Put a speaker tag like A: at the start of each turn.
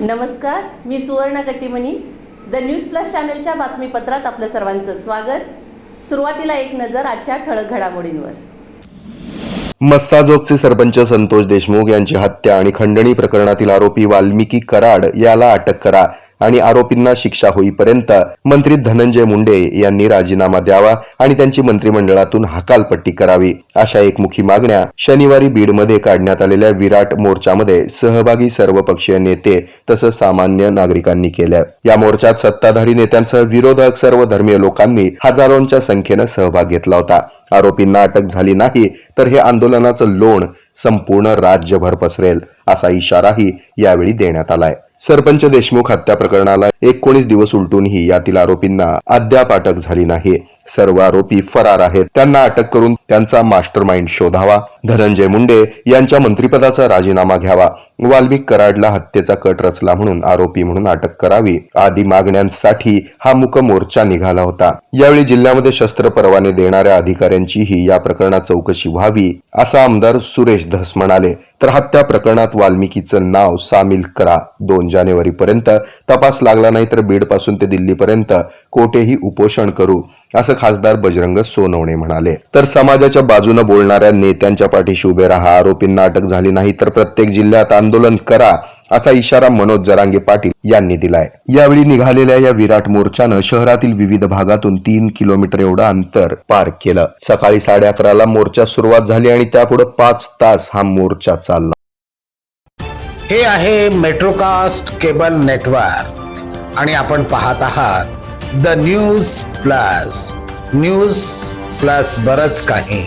A: नमस्कार मी Suvarna Kattimani. The news plus चॅनलच्या बातमीपत्रात आपलं सर्वांचं स्वागत. सुरुवातीला एक नजर आजच्या ठळक घडामोडींवर.
B: मस्ताजोगचे सरपंच संतोष देशमुख यांची हत्या आणि खंडणी प्रकरणातील आरोपी वाल्मिकी कराड याला अटक करा. आणि आरोपींना शिक्षा होईपर्यंत मंत्री धनंजय मुंडे यांनी राजीनामा द्यावा आणि त्यांची मंत्रिमंडळातून हकालपट्टी करावी अशा एकमुखी मागण्या शनिवारी बीडमध्ये काढण्यात आलेल्या विराट मोर्चामध्ये सहभागी सर्वपक्षीय नेते तसंच सामान्य नागरिकांनी केल्या. या मोर्चात सत्ताधारी नेत्यांसह विरोधक सर्व धर्मीय लोकांनी हजारोंच्या संख्येनं सहभाग घेतला होता. आरोपींना अटक झाली नाही तर हे आंदोलनाचं लोण संपूर्ण राज्यभर पसरेल असा इशाराही यावेळी देण्यात आलाय. सरपंच देशमुख हत्या प्रकरणाला एकोणीस दिवस उलटूनही यातील आरोपींना अद्याप अटक झाली नाही. सर्व आरोपी फरार आहेत. त्यांना अटक करून त्यांचा मास्टर माइंड शोधावा. धनंजय मुंडे यांच्या मंत्रिपदाचा राजीनामा घ्यावा. वाल्मिक कराडला हत्येचा कट रचला म्हणून आरोपी म्हणून अटक करावी. आदी मागण्यांसाठी हा मुक मोर्चा निघाला होता. यावेळी जिल्ह्यामध्ये शस्त्र परवाने देणाऱ्या अधिकाऱ्यांचीही या प्रकरणात चौकशी व्हावी असं आमदार सुरेश धस म्हणाले. तर हत्या प्रकरणात वाल्मिकीचं नाव सामील करा. दोन जानेवारी पर्यंत तपास लागला नाही तर बीडपासून ते दिल्लीपर्यंत कोठेही उपोषण करू असं खासदार बजरंग सोनवणे म्हणाले. तर समाजाच्या बाजूने बोलणाऱ्या नेत्यांच्या पाठीशी उभे राहा. आरोपींना अटक झाली नाही तर प्रत्येक जिल्ह्यात आंदोलन करा. असा इशारा मनोज जरांगे पाटील यांनी दिलाय. यावेळी निघालेल्या या विराट मोर्चानं शहरातील विविध भागातून तीन किलोमीटर एवढं अंतर पार केलं. सकाळी साडे अकराला मोर्चा सुरुवात झाली आणि त्यापुढे पाच तास हा मोर्चा चालला.
C: हे आहे मेट्रोकास्ट केबल नेटवर्क. आणि आपण पाहत आहात the news plus. News plus बरच काही.